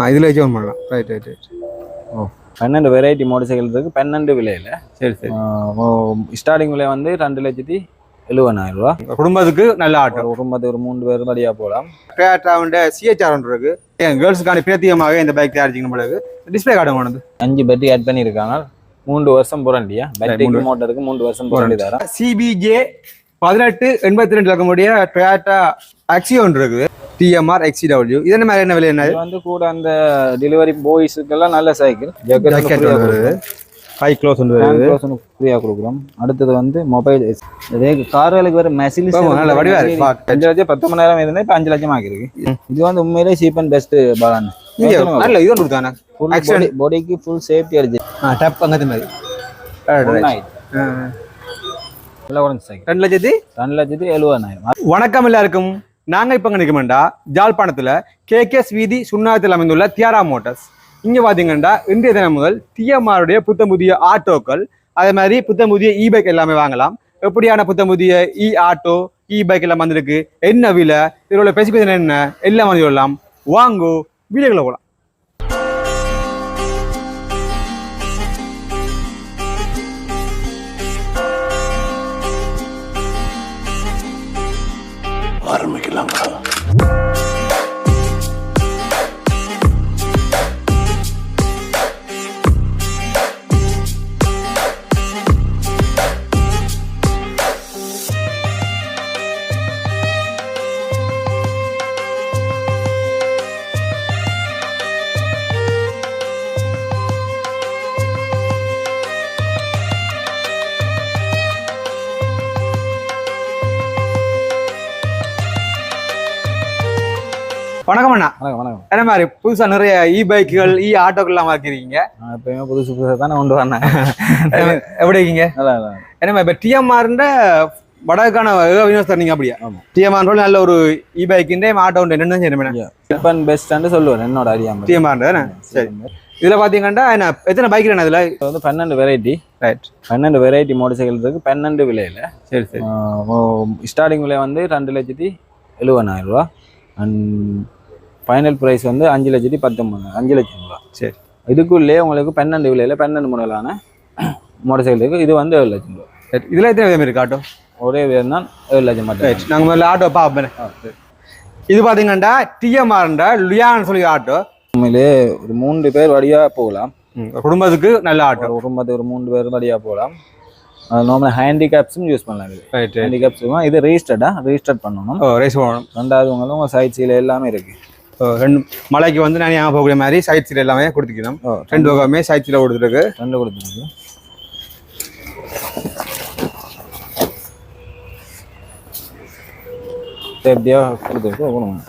ஆ இதில் வச்சு ஒன் பண்ணலாம். ரைட் ரைட் ரைட் ஓ பன்னெண்டு வெரைட்டி மோட்டர் சைக்கிள் இருக்கு. பன்னெண்டு விலையில். சரி சரி. ஸ்டார்டிங் விலை வந்து ரெண்டு லட்சத்தி எழுபதாயிரம் ரூபா. குடும்பத்துக்கு நல்ல ஆட்டோ. ஒரு குடும்பத்துக்கு ஒரு மூணு பேர் வழியாக போகலாம். டேட்டாவுண்ட சிஹெச்ஆர் ஒன்று இருக்கு. என் கேர்ள்ஸுக்கான பிரத்தியமாக இந்த பைக் தயாரிச்சிங்க நம்மளுக்கு டிஸ்பிளே கார்டு வேணுது அஞ்சு பேட்டரி ஆட் பண்ணியிருக்காங்க. மூன்று வருஷம் புரண்டியா பேட்டரிக்கு மோட்டருக்கு மூன்று வருஷம் புரண்டி தரேன். சிபிஜே பதினெட்டு எண்பத்தி ரெண்டு இருக்கக்கூடிய டொயாட்டா ஆக்சி ஒன்று இருக்குது டிஎம்ஆர் எக்ஸிடபிள்யூ இது என்ன மாதிரி என்ன விலை என்ன? வந்து கூட அந்த டெலிவரி பாய்ஸுக்கெல்லாம் நல்ல சைக்கிள் ஜாக்கெட் ஒன்று வருது. ஹை க்ளோஸ் ஒன்று வருது. ஃப்ரீயாக கொடுக்குறோம். அடுத்தது வந்து மொபைல் இதே கார்களுக்கு வர மெசிலிஸ் நல்ல வடிவா இருக்கு. அஞ்சு லட்சம் பத்தொன்பதாயிரம் இருந்தால் இப்போ அஞ்சு லட்சம் ஆகிருக்கு. இது வந்து உண்மையிலே சீப் அண்ட் பெஸ்ட் பாலான் நல்ல இது ஒன்று கொடுத்தானே? ஃபுல் பாடி பாடிக்கு ஃபுல் சேஃப்டி அடிச்சு. ஆ டப் அங்கே மாதிரி. ரெண்டு லட்சத்தி? ரெண்டு லட்சத்தி எழுபதாயிரம். வணக்கம் எல்லாருக்கும். நாங்க இப்ப நினைக்கமெண்டா ஜாழ்ப்பாணத்துல கேகேஎஸ் வீதி சுண்ணாத்தில் அமைந்துள்ள தியாரா மோட்டார்ஸ். இங்கே பார்த்தீங்கண்டா இன்றைய தினம் முதல் டிஎம்ஆருடைய புத்தம் புதிய ஆட்டோக்கள் அதே மாதிரி புத்தம் புதிய இ பைக் எல்லாமே வாங்கலாம். எப்படியான புத்தம் புதிய இ ஆட்டோ இ பைக் எல்லாம் வந்திருக்கு என்ன விலை இதில் உள்ள என்ன எல்லாம் வந்து சொல்லலாம் வாங்கோ வீடியோக்குள்ள போகலாம் ஆரம்பிக்கலாங்களா வணக்கம் அண்ணா. வணக்கம் வணக்கம். என்ன மாதிரி புதுசா நிறைய இ பைக்குகள் இ ஆட்டோக்கள் எல்லாம் வாங்கிருக்கீங்க நான் எப்பயுமே புதுசு புதுசாக தானே கொண்டு வந்தேன். எப்படி இருக்கீங்க? நல்லா என்ன இப்ப டிஎம்ஆர்ன்ற வடக்கான வினோஸ் நீங்க அப்படியா. டிஎம்ஆர் நல்ல ஒரு இ பைக்கின்ற ஆட்டோ உண்டு என்னன்னு செய்யணும் பெஸ்ட்னு சொல்லுவேன் என்னோட அறியாமல் டிஎம்ஆர் சரி. இதுல பாத்தீங்கன்னா என்ன எத்தனை பைக் என்ன இதுல? இது வந்து பன்னெண்டு வெரைட்டி ரைட் பன்னெண்டு வெரைட்டி மோட்டர் சைக்கிள் இருக்கு பன்னெண்டு விலையில். சரி சரி. ஸ்டார்டிங் விலை வந்து ரெண்டு லட்சத்தி எழுபதாயிரம் ரூபா. அண்ட் ஃபைனல் ப்ரைஸ் வந்து அஞ்சு லட்சத்தி பத்தொம்பது அஞ்சு லட்சம் ரூபா. சரி. இதுக்குள்ளே உங்களுக்கு பன்னெண்டு விலையில் பன்னெண்டு மாடலான மோட்டர் சைக்கிள் இருக்குது இது வந்து ஏழு லட்சம் ரூபா. சரி. இதுல எத்தனை விதம் இருக்கு ஆட்டோ ஒரே விதம் தான் ஏழு லட்சம் மட்டும். ரைட் நாங்க முதல்ல ஆட்டோ பாப்பேன் இது பாத்தீங்கன்னா டிஎம்ஆர்ன்ற லுயான்னு சொல்லி ஆட்டோ உண்மையிலே ஒரு மூன்று பேர் வழியாக போகலாம். குடும்பத்துக்கு நல்ல ஆட்டோ குடும்பத்துக்கு ஒரு மூன்று பேர் வழியாக போகலாம். நார்மல் ஹேண்டிகேப்ஸும் யூஸ் பண்ணலாம் இது. ரைட் ஹேண்டிகேப்ஸும் இது ரெஜிஸ்டர்டா ரெஜிஸ்டர் பண்ணணும். ஓ ரேஸ் போகணும் ரெண்டாவது உங்களுக்கு உங்கள் சைட் சீல எல்லாமே இருக்குது ஓ, ரெண்டு மலைக்கு வந்து நான் ஏன் போகக்கூடிய மாதிரி சைட் சீட் எல்லாமே கொடுத்துக்கணும். ஓ ரெண்டு பக்கமே சைட் சீல கொடுத்துருக்கு. ரெண்டு கொடுத்துருக்கு. எப்படியாக கொடுத்துருக்கு போகணும்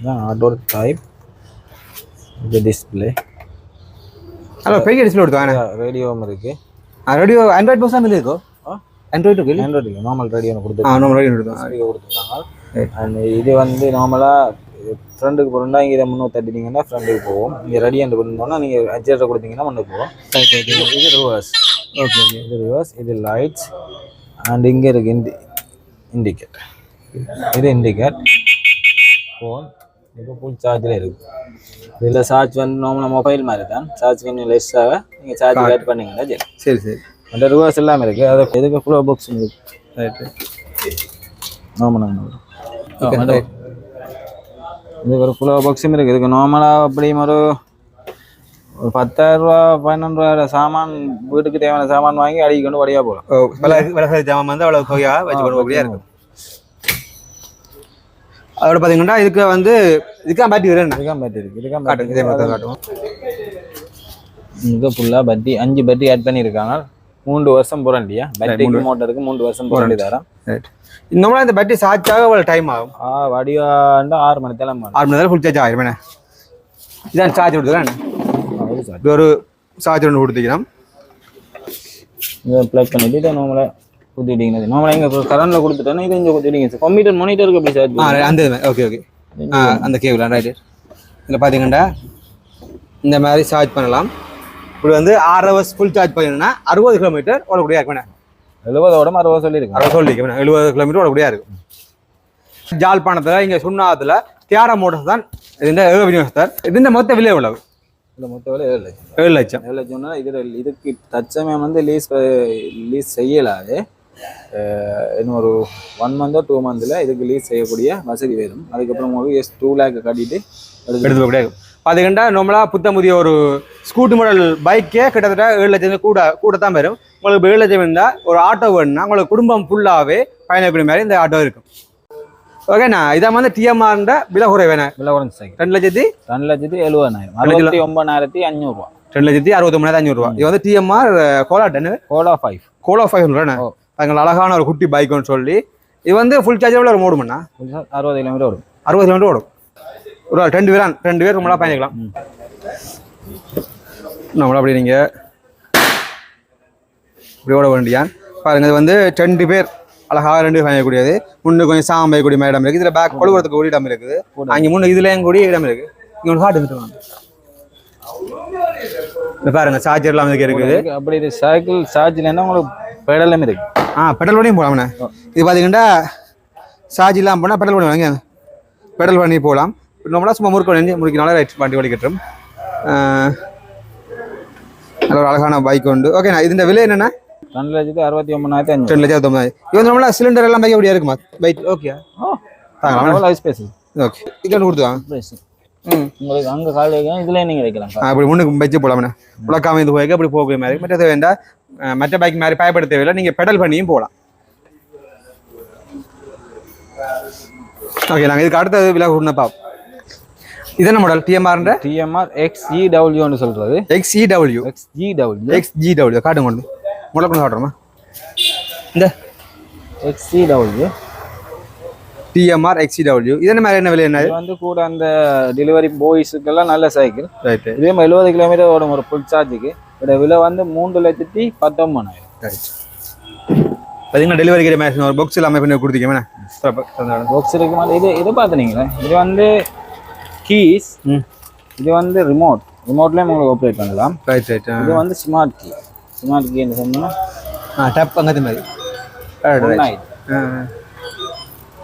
இதான் ஆட்டோட டைப் இது டிஸ்பிளே ஹலோ பெரிய டிஸ்பிளே கொடுத்தாங்க ரேடியோவும் இருக்குது ரேடியோ ஆண்ட்ராய்ட் பஸ் தான் இருக்கோ? ஆண்ட்ராய்டு இருக்கு ஆண்ட்ராய்டு இல்லை நார்மல் ரேடியோ ஆ கொடுத்துருக்கு நம்ம ரேடியோ ஸ்பீக்கர் கொடுத்துருக்காங்க. அண்ட் இது வந்து நார்மலாக ஃப்ரெண்டுக்கு போகிறோம்னா இங்கே முன்னூற்றி தட்டினீங்கன்னா ஃப்ரெண்டுக்கு போவோம். இங்கே ரெடி ஹேண்ட் பண்ணோம்னா நீங்கள் அட்ஜஸ்ட்டை கொடுத்தீங்கன்னா முன்னுக்கு போவோம். இது ரிவர்ஸ் ஓகே இது ரிவர்ஸ் இது லைட்ஸ் அண்ட் இங்கே இருக்கு இண்டி இண்டிகேட் இது இண்டிகேட் ஃபோன் இப்போ ஃபுல் சார்ஜில் இருக்கு. இதில் சார்ஜ் வந்து நார்மலாக மொபைல் மாதிரி தான். சார்ஜ் கொஞ்சம் லெஸ்ஸாக நீங்கள் சார்ஜ் ஆட் பண்ணீங்கன்னா சரி. சரி சரி. அந்த ரிவர்ஸ் எல்லாமே இருக்கு. அது எதுக்கு ஃபுல்லாக பாக்ஸ் இருக்கு? ரைட்டு ஆமாம் இதுக்கு ஒரு ஃபுல்லாக பாக்ஸும் இருக்குது இதுக்கு நார்மலாக அப்படியும் ஒரு ஒரு பத்தாயிரம் ரூபா பன்னெண்டு ரூபா சாமான் வீட்டுக்கு தேவையான சாமான் வாங்கி அடிக்கொண்டு வழியாக போகலாம் ஜாமான் வந்து அவ்வளோ தொகையா வச்சு கொண்டு போகக்கூடியா இருக்கும். அதோட பார்த்தீங்கன்னா இதுக்கு வந்து இதுக்காக பேட்டரி வரேன் இதுக்காக பேட்டரி இருக்குது இதுக்காக காட்டுங்க இதே மாதிரி பேட்டரி காட்டுவோம். இது ஃபுல்லாக பட்டி அஞ்சு பட்டி ஆட் பண்ணியிருக்காங்க மூன்று வருஷம் புரண்டியா பேட்டரிக்கு மோட்டருக்கு மூன்று. வருஷம் புரண்டி ரைட் நம்மளா இந்த பேட்டரி சார்ஜ் ஆக அவ்வளோ டைம் ஆகும்? ஆ வடிவாண்டு ஆறு மணி தேலம் ஆறு மணி நேரம் ஃபுல் சார்ஜ் ஆயிரும். இதான் சார்ஜ் கொடுத்துக்கிறேன் ஒரு சார்ஜ் ஒன்று கொடுத்துக்கிறோம். இதை ப்ளக் பண்ணிட்டு இதை நார்மலாக குத்திட்டீங்க நார்மலாக இங்கே கரண்டில் கொடுத்துட்டேன்னா இதை இங்கே குத்திட்டீங்க கம்ப்யூட்டர் மானிட்டருக்கு எப்படி சார்ஜ் ஆ அந்த ஓகே ஓகே ஆ அந்த கேபிள் ரைட்டு இதில் பார்த்தீங்கன்னா இந்த மாதிரி சார்ஜ் பண்ணலாம். இப்படி வந்து ஆறு ஹவர்ஸ் ஃபுல் சார்ஜ் பண்ணீங்கன்னா அறுபது கிலோமீட்டர் ஓடக்கூடியா இருக்கும் எழுபதோட அறுபது சொல்லியிருக்கேன் அறுபது சொல்லிக்க எழுபது கிலோமீட்டர் ஓடக்கூடியா இருக்கும் ஜாழ்ப்பாணத்தில் இங்கே சுண்ணாத்துல தியாரா மோட்டர்ஸ் தான் ஏக விநியோகஸ்தர். இதுஇந்த மொத்த விலை எவ்வளவு? இதில் மொத்த விலை ஏழு லட்சம். ஏழு லட்சம். ஏழு லட்சம்னா இதில் இதுக்கு தற்சமயம் வந்து லீஸ் லீஸ் செய்யலாது. இன்னும் ஒரு ஒன் மந்தோ டூ மந்தில் இதுக்கு லீஸ் செய்யக்கூடிய வசதி வரும் அதுக்கப்புறம் உங்களுக்கு எஸ் டூ லேக் கட்டிட்டு எடுத்து எடுத்து கிடையாது பார்த்தீங்கன்னா நார்மலாக புத்த முதிய ஒரு ஸ்கூட்டி மாடல் பைக்கே கிட்டத்தட்ட ஏழு லட்சம் கூட கூட தான் வரும். உங்களுக்கு இப்போ ஏழு லட்சம் இருந்தால் ஒரு ஆட்டோ வேணும்னா உங்களுக்கு குடும்பம் ஃபுல்லாகவே பயணக்கூடிய மாதிரி இந்த ஆட்டோ இருக்கும். ஓகேண்ணா இதை வந்து டிஎம்ஆர்ன்ற விலை குறைவேண்ணா விலை குறைஞ்ச ரெண்டு லட்சத்தி? ரெண்டு லட்சத்தி எழுபதாயிரம் அறுபத்தி ஒன்பதாயிரத்தி அஞ்சூறுரூவா ரெண்டு லட்சத்தி அறுபத்தொம்பதாயிரத்தி அஞ்சூறுவா இது வந்து டிஎம்ஆர் கோலாட்டன் கோலா ஃபைவ் கோலோ ஃபைவ் ஹண்ட்ரட்ண்ணா அதுங்க அழகான ஒரு குட்டி பைக்குன்னு சொல்லி இது வந்து ஃபுல் சார்ஜ் எவ்வளோ ஓடுமண்ணா அறுபது கிலோமீட்டர் வரும் அறுபது கிலோமீட்டர் ஓடும். ஒரு ரெண்டு பேர் ரெண்டு பேர் நம்மளா பயணிக்கலாம். நம்மள அப்படி நீங்கள் இப்படி ஓட வேண்டியான் பாருங்க இது வந்து ரெண்டு பேர் அழகாக ரெண்டு பேர் பயணிக்கக்கூடியது. முன்னு கொஞ்சம் சாம் பயக்கூடிய இடம் இருக்குது. இதில் பேக் கொழுவுறதுக்கு ஒரு இடம் இருக்குது. அங்கே முன்னு இதுலேயும் கூடிய இடம் இருக்குது. இங்கே ஒரு ஹார்ட் பாருங்க சார்ஜர்லாம் இதுக்கு இருக்குது. இருக்கு. அப்படி இது சைக்கிள் சார்ஜில் என்ன உங்களுக்கு பெடலும் இருக்கு. ஆ பெட்ரோல் வண்டியும் போகலாம்ண்ணே இது பார்த்தீங்கன்னா சார்ஜ் இல்லாமல் போனால் பெட்ரோல் பண்ணி வாங்க. பெட்ரோல் பண்ணி போகலாம். நம்மளா சும்மா முறுக்க வேண்டி முறுக்கினால ரைட் வண்டி வலிக்கட்டும் நல்ல ஒரு அழகான பைக் உண்டு. ஓகேண்ணா இது இந்த விலை என்னண்ணா? ரெண்டு லட்சத்தி அறுபத்தி ஒன்பதாயிரத்தி அஞ்சூறு ரெண்டு லட்சம் தொம்பதாயிரம் இது வந்து நம்மளா சிலிண்டர் எல்லாம் பைக் அப்படியே இருக்குமா? பைக் ஓகே ஸ்பேஸ் ஓகே இது ஒன்று கொடுத்துவாங்க உங்களுக்கு அங்கே கால் வைக்கலாம் இதுல நீங்க வைக்கலாம் அப்படி முன்னுக்கு வச்சு போகலாம்ண்ணே உலக்காம இது போய் அப்படி போகக்கூடிய மாதிரி. மற்றது வேண்டாம் மற்ற பைக் மாதிரி பயப்பட தேவையில்லை. நீங்கள் பெடல் பண்ணியும் போகலாம். ஓகே நாங்கள் இதுக்கு அடுத்தது விலை கூடப்பா இது என்ன மாடல் டிஎம்ஆர்ன்ற டிஎம்ஆர் எக்ஸ் டபிள்யூன்னு சொல்றது. X W X W X G W காட்டுங்க கொண்டு முதல்ல கொண்டு காட்டுறோமா? இந்த. X W TMR X W இது என்ன மாதிரி என்ன விலை என்ன? இது வந்து கூட அந்த டெலிவரி பாய்ஸுக்கெல்லாம் நல்ல சைக்கிள் ரைட்டு இதே மாதிரி எழுபது கிலோமீட்டர் ஓடும் ஒரு ஃபுல் சார்ஜுக்கு இதோட விலை வந்து மூன்று லட்சத்தி பத்தொன்பதாயிரம். ரைட் பார்த்தீங்கன்னா டெலிவரி கிட்ட மேட்ச் ஒரு பாக்ஸ் எல்லாமே பண்ணி கொடுத்துக்கேன் பாக்ஸ் இருக்கு இது இது பார்த்துனீங்களே? இது வந்து கீஸ் இது வந்து ரிமோட் ரிமோட்லேயும் உங்களுக்கு ஆப்ரேட் பண்ணலாம். ரைட் ரைட் இது வந்து ஸ்மார்ட் கீ ஸ்மார்ட் கீன்னு சொன்னோம்னா ஆ டப் அங்கே மாதிரி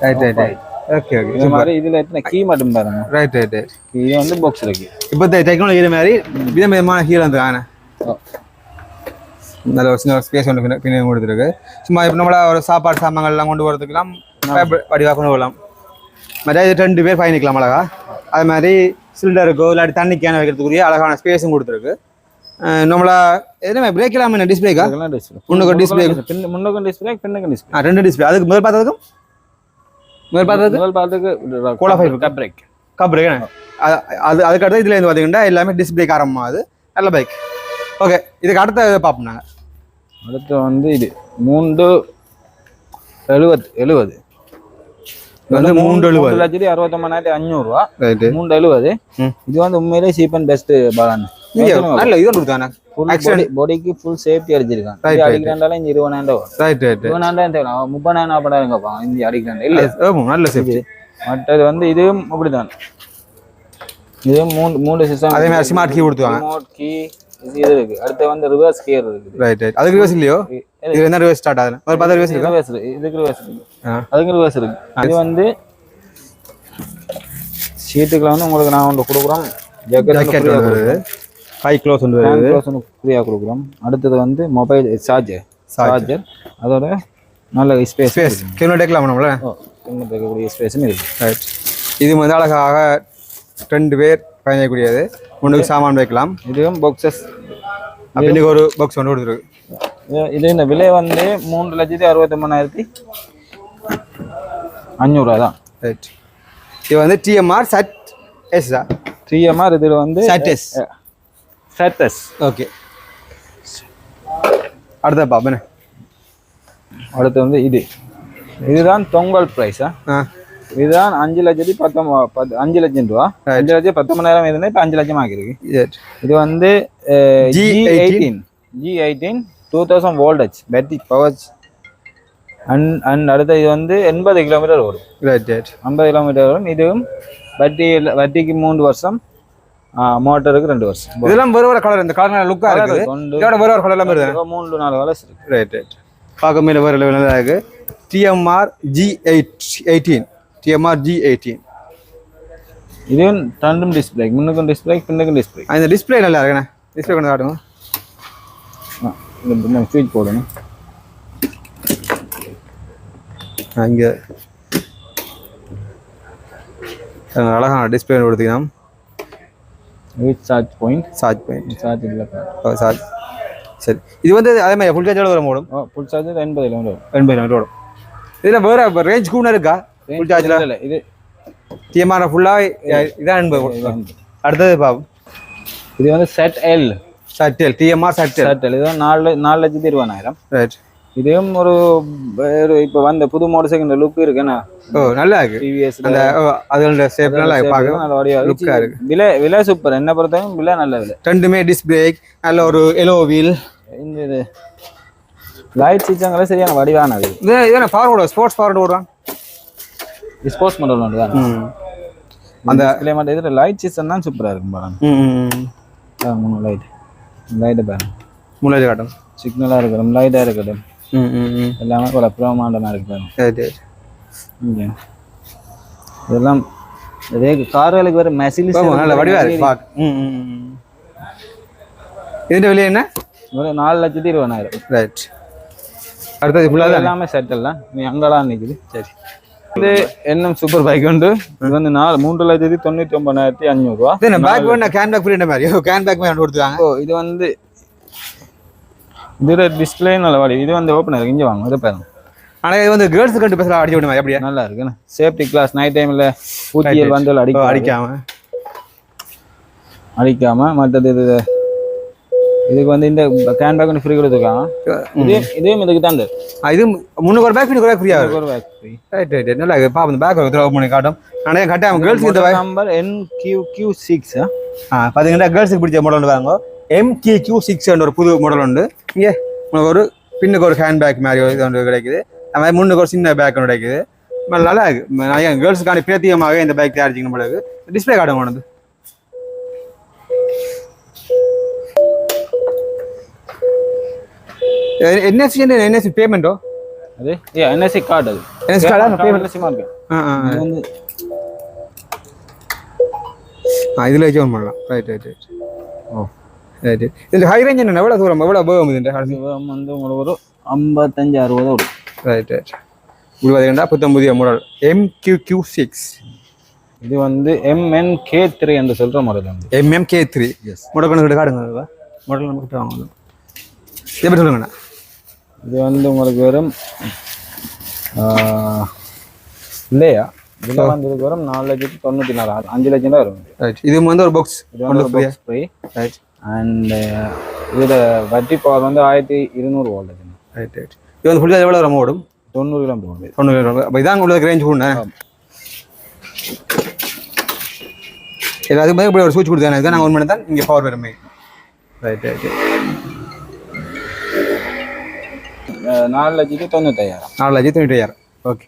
right right. Right okay okay இது மாதிரி இதில் எத்தனை கீ மட்டும் பாருங்க. ரைட் ரைட் இது வந்து பாக்ஸ் இருக்கு. இப்போ டெக்னாலஜி இது மாதிரி வித விதமான ஹீல் வந்து ஆன நல்ல ஒரு சின்ன ஸ்பேஸ் ஒன்று பின்னாடி கொடுத்துருக்கு. சும்மா இப்போ நம்மள ஒரு சாப்பாடு சாமான்கள்லாம் கொண்டு வரதுக்கெல்லாம் வடிவாக கொண்டு வரலாம் மற்ற இது ரெண்டு பேர் பயணிக்கலாம் அழகா. அது மாதிரி சிலிண்டருக்கோ இல்லாட்டி தண்ணி கேன வைக்கிறதுக்குரிய அழகான ஸ்பேஸும் கொடுத்துருக்கு. நம்மளா என்ன? பிரேக் இல்லாமல் டிஸ்பிளேக்கா. முன்னுக்கு. பின்ன- முன்னுக்கும் டிஸ்பிளே பின்னுக்கும் டிஸ்பிளே ஆ ரெண்டு டிஸ்பிளே அதுக்கு முதல் பார்த்ததுக்கும் முதல் பார்த்ததுக்கு முதல் பார்த்துக்கு Cola fiber. Cup brake cup brake அது அது அதுக்கு அடுத்து இதுல இருந்து பார்த்தீங்கன்னா எல்லாமே டிஸ்பிளே ஆரம்பமாகுது. நல்ல பைக் ஓகே இதுக்கு அடுத்த பார்ப்போம் நாங்கள் அடுத்து வந்து இது மூன்று எழுபது எழுபது. இது வந்து மூன்று எழுபது. லட்சத்தி அறுபத்தொம்பதாயிரத்தி அஞ்சூறுரூவா மூன்று எழுபது. இது வந்து உண்மையிலே சீப் அண்ட் பெஸ்ட் பலன் நல்ல இது கொடுத்தானே. பாடிக்கு ஃபுல் சேஃப்டி அடிச்சிருக்கான். Right, இது right, அடிக்கிறாண்டாலும் இங்க இருபதாயிரம் வரும். ரைட் ரைட் இருபதாயிரம் தேவை முப்பதாயிரம் நாற்பதாயிரம் கேட்பான் இந்த அடிக்கிறாண்ட இல்ல. நல்ல சேஃப்டி மற்றது வந்து இதுவும் அப்படிதான் இதுவும் மூணு மூணு சிஸ்டம் அதே மாதிரி ஸ்மார்ட் கீ கொடுத்துவாங்க ரிமோட் கீ இது இது இருக்கு? அடுத்து வந்து ரிவர்ஸ் கியர் இருக்குது? ரைட் ரைட் அதுக்கு ரிவர்ஸ் இல்லையோ? இது என்ன ரிவர்ஸ் ஸ்டார்ட் ஆகுது ஒரு பத்து ரிவர்ஸ் இருக்கா? ரிவர்ஸ் இருக்கு. இதுக்கு ரிவர்ஸ் இருக்கு. அதுக்கு ரிவர்ஸ் இருக்கு. இது வந்து சீட்டுக்குள்ள வந்து உங்களுக்கு நான் ஒன்று கொடுக்குறோம். ஜாக்கெட் ஜாக்கெட் வருது. ஃபைவ் க்ளோஸ் வந்து வருது. ஒன்று ஃப்ரீயாக கொடுக்குறோம். அடுத்தது வந்து மொபைல் சார்ஜர் சார்ஜர் அதோட நல்ல ஸ்பேஸ் ஸ்பேஸ் கிலோ டேக்கலாம் நம்மள இருக்கக்கூடிய ஸ்பேஸும் இருக்கு ரைட் இது வந்து அழகாக ரெண்டு பேர் பயணிக்கக்கூடியது. ஒன்றுக்கு சாமான் வைக்கலாம். இதுவும் பாக்ஸஸ் அப்படின்னு ஒரு பாக்ஸ் ஒன்று கொடுத்துருக்கு இது இந்த விலை வந்து மூன்று லட்சத்தி அறுபத்தொம்பதாயிரத்தி அஞ்சூறுரூவா தான். ரைட் இது வந்து டிஎம்ஆர் சட் எஸ் டிஎம்ஆர் இதில் வந்து சட்டஸ் சட்டஸ் ஓகே அடுத்த பாப்பேன் அடுத்து வந்து இது. இதுதான் தொங்கல் ப்ரைஸா இதுதான் அஞ்சு லட்சத்தி பத்தொம்பது பத்து அஞ்சு லட்சம் ரூபா. அஞ்சு லட்சத்தி பத்தொன்பதாயிரம் இருந்தால் இப்போ அஞ்சு லட்சம் ஆகிருக்கு இது வந்து G eighteen G eighteen two thousand voltage battery power and and அடுத்து இது வந்து எண்பது கிலோமீட்டர் வரும் ரைட் ரைட் ஐம்பது கிலோமீட்டர் வரும் இதுவும் வட்டி வட்டிக்கு மூன்று வருஷம் மோட்டருக்கு ரெண்டு வருஷம். இதெல்லாம் வேறு வேறு கலர் இந்த கலர் லுக்காக இருக்குது. இதோட வேறு ஒரு கலர்லாம் வருது மூன்று நாலு கலர்ஸ் இருக்கு. ரைட் ரைட் பார்க்க மேலே வேறு லெவலில் இருக்குது TMR G eight eighteen TMR G eighteen இதுவும் ரெண்டும் டிஸ்பிளே முன்னுக்கும் டிஸ்பிளே பின்னுக்கும் டிஸ்பிளே இந்த டிஸ்பிளே நல்லா இருக்குண்ணே. டிஸ்பிளே கொண்டு காட்டுங்க. இந்த ஸ்விட்ச் போடணும். இங்கே. அழகான டிஸ்பிளே கொடுத்தீங்கன்னா with charge point charge point charge இல்லை சார்ஜ் சரி. இது வந்து அதே மாதிரி ஃபுல் சார்ஜோட வரும் ஓடும் ஃபுல் சார்ஜ் எண்பது கிலோமீட்டர் எண்பது கிலோமீட்டர் ஓடும் இதில் வேறு ரேஞ்ச் கூட இருக்கா? ஃபுல் சார்ஜில் இல்லை இது டிஎம்ஆர் ஃபுல்லாக இதான் எண்பது அடுத்தது பாபு. இது வந்து செட் எல் சட்டியல் டிஎம்ஆர் சட்டியல் செட் எல் இது நாலு நாலு லட்சத்தி இருபதாயிரம். ரைட் இதுவும் ஒரு வேறு இப்போ வந்த புது மோட்டர் சைக்கிள் லுக் இருக்குண்ணா. ஓ நல்லா இருக்கு. டிவிஎஸ் அந்த அதோட ஷேப் நல்லா பார்க்க நல்ல வடிவா லுக்கா இருக்கு. விலை விலை சூப்பர் என்ன பொறுத்தவரைக்கும் விலை நல்ல விலை. ரெண்டுமே டிஸ்க் பிரேக் நல்ல ஒரு எலோ வீல் இந்த இது. லைட் சிச்சங்களை சரியான வடிவானது இது. இதான ஃபார்வர்டு ஸ்போர்ட்ஸ் ஃபார்வர்டு ஓடுறான் ஸ்போர்ட்ஸ் மாடல் ஒன்று தான். அந்த மட்டும் இதில் லைட் சிஸ்டம் தான் சூப்பராக இருக்கும் பாருங்க. மூணு லைட் லைட்டை பாருங்க முன்னாடி காட்டும். சிக்னலாக இருக்கட்டும் லைட்டாக இருக்கட்டும். எல்லாமே பல பிரமாண்டமாக இருக்கு இங்கே இதெல்லாம் இதே கார்களுக்கு வேறு மெசிலிஸ் நல்ல வடிவா இருக்கு இதுன்ற விலை என்ன ஒரு நாலு லட்சத்தி இருபதாயிரம் ரைட் அடுத்தது ஃபுல்லாக எல்லாமே செட்டில் தான் நீ அங்கெல்லாம் நிற்குது சரி இது என்ன சூப்பர் பைக் உண்டு இது வந்து நாலு மூன்று லட்சத்தி தொண்ணூற்றி ஒன்பதாயிரத்தி அஞ்சூறுரூவா பேக் வேணா கேன் பேக் மாதிரி கேன் பேக் மாதிரி கொடுத்துருக்காங்க ஓ இது வந்து இது டிஸ்பிளே நல்ல வாடி இது வந்து ஓப்பன் இருக்கு. இங்கே வாங்க. இதை பாருங்க. ஆனால் இது வந்து கேர்ள்ஸ் கண்டு பேசலாம் அடிச்சு விடுமா? அப்படியே நல்லா இருக்குண்ணே சேஃப்டி கிளாஸ் நைட் டைமில் பூச்சியல் வந்து அடிக்க அடிக்காம. அடிக்காம மற்றது இது இதுக்கு வந்து இந்த கேன் பேக் ஃப்ரீ கொடுத்துருக்காங்க. இதே இதே இதுக்கு தான் இது. முந்நூறு ஃப்ரீ கூட ஃப்ரீயாக இருக்கும் ஒரு பேக் ஃப்ரீ ரைட் ரைட் நல்லா இருக்கு. பாப்பா இந்த பேக் ஓப்பன் பண்ணி காட்டும். ஆனால் கட்டாயம் கேர்ள்ஸுக்கு இந்த number N Q Q six ஆ? பார்த்தீங்கன்னா கேர்ள்ஸுக்கு பிடிச்ச மாடல் வாங்க எம்கே கியூ சிக்ஸ் ஒரு புது மாடல் உண்டு. இங்கே உங்களுக்கு ஒரு பின்னுக்கு ஒரு ஹேண்ட் பேக் மாதிரி இது ஒன்று கிடைக்குது. அது முன்னுக்கு ஒரு சின்ன பேக் ஒன்று கிடைக்குது. நல்லா இருக்கு. நிறைய கேர்ள்ஸுக்கான பிரத்தியமாக இந்த பேக் தயாரிச்சிங்க நம்மளுக்கு டிஸ்பிளே காட்டும் கொண்டு வந்து. என்எஃப்சி என்எஃப்சி பேமெண்ட்டோ அது ஏ என்எஸ்சி கார்டு அது. என்எஃப்சி கார்டா பேமெண்ட் என்எஸ்சி மார்க்கு ஆ இதில் ஒன் பண்ணலாம். ரைட் ரைட் ரைட் ஓ. ரைட் இதில் ஹை ரேஞ்ச் என்ன எவ்வளோ தூரம் எவ்வளோ போகும் இதுன்ற இது வந்து உங்களுக்கு ஒரு ஐம்பத்தஞ்சு அறுபது வரும் ரைட் ரைட் இப்படி பார்த்தீங்கன்னா புத்தம் புதிய மாடல் எம்கியூ கியூ சிக்ஸ் இது வந்து எம்என் கே த்ரீ என்று சொல்கிற மாடல் வந்து எம்எம்கே த்ரீ மாடல் கணக்கு காடுங்க மாடல் கிட்ட வாங்க இதை பற்றி சொல்லுங்கண்ணா இது வந்து உங்களுக்கு வெறும் இல்லையா இதில் வந்து இதுக்கு வரும் நாலு லட்சத்தி தொண்ணூற்றி நாலு அஞ்சு லட்சம் தான் வரும் ரைட் இது வந்து ஒரு பாக்ஸ் இது வந்து ஒரு பாக்ஸ் ஃப்ரீ ரைட் அண்ட் இதோட வட்டி பவர் வந்து ஆயிரத்தி இருநூறு வோல்ட் ரைட் ரைட் இது வந்து ஃபுல்லாக எவ்வளோ நம்ம ஓடும்? தொண்ணூறு கிலோமீட்டர் ஓடுது தொண்ணூறு அப்போ இதான் உங்களுக்கு ரேஞ்ச் கூட எல்லாத்துக்கும் இப்படி ஒரு சூச் கொடுத்தாங்க இதான் நாங்கள் ஒன் பண்ணி தான் இங்கே பவர் வருமே ரைட் ரைட் நாலு லட்சத்தி தொண்ணூத்தையாயிரம் நாலு லட்சத்தி தொண்ணூற்றி ஐயாயிரம். ஓகே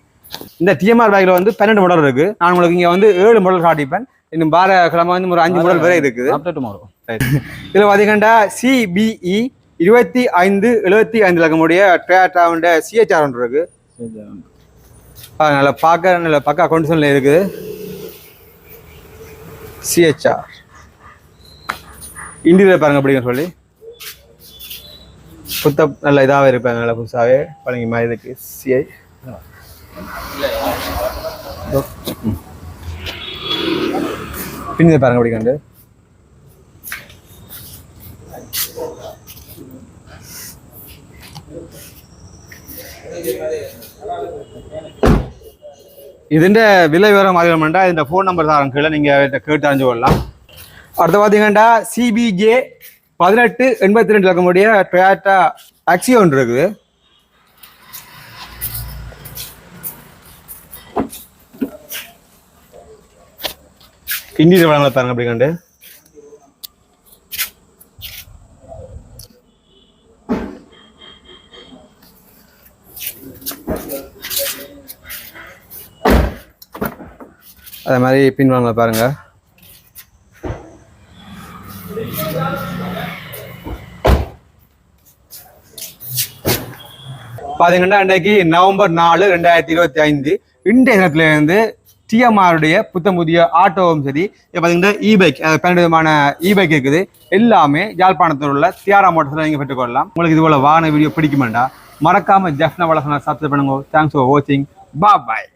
இந்த டிஎம்ஆர் பேக்கில் வந்து பன்னெண்டு மாடல் இருக்குது நான் உங்களுக்கு இங்கே வந்து ஏழு மாடல் காட்டிப்பேன் இன்னும் வார கிழமை வந்து ஒரு அஞ்சு மாடல் வரை இருக்குது. அப்டேட் மாறும். இதில் பார்த்தீங்கன்னா சிபிஇ இருபத்தி ஐந்து எழுபத்தி ஐந்து லக்கமுடைய டேட்டாவுண்ட சிஹெச்ஆர் ஒன்று இருக்கு. நல்லா பார்க்க நல்ல பக்கா கண்டிஷனில் இருக்குது. சிஹெச்ஆர் இன்டீரியர் பாருங்க அப்படிங்க சொல்லி. புத்த நல்ல இதாகவே இருப்பாங்க நல்லா புதுசாகவே பழங்கி மாதிரி இருக்கு சிஐ பின்னே பாருங்க அப்படிங்க ഇതിന്റെ വില വിവരം അറിയണമെണ്ട ഇതിന്റെ ഫോൺ നമ്പർ താരം കീഴே நீங்க அவர்கிட்ட கேட்டு அறிஞ்சு கொள்ளலாம் அடுத்து பார்த்தீங்கன்னா சிபிஜே பதினெட்டு எண்பத்தி ரெண்டு லக்கமுடைய டொயாட்டா டாக்ஸி ஒன்று இருக்குது இன்டீரியர் வளங்களை பாருங்க அப்படி அதே மாதிரி பின்வாங்கல பாருங்க. பார்த்தீங்கன்னா அன்றைக்கு நவம்பர் நாலு ரெண்டாயிரத்தி இருபத்தி ஐந்து. இன்றைய தினத்துலேருந்து டிஎம்ஆருடைய புத்தம் புதிய ஆட்டோவும் சரி இப்போ பார்த்தீங்கன்னா இ பைக் பன்னெண்டு விதமான இ பைக் இருக்குது. எல்லாமே யாழ்ப்பாணத்தில் உள்ள தியாரா மோட்டர்ஸில் நீங்கள் பெற்றுக்கொள்ளலாம். உங்களுக்கு இது போல வாகன வீடியோ பிடிக்குமெண்டா மறக்காமல் ஜெஃப்னா வளசனை சப்ஸ்கிரைப் பண்ணுங்க. தேங்க்ஸ் ஃபார் வாட்சிங் பா பாய்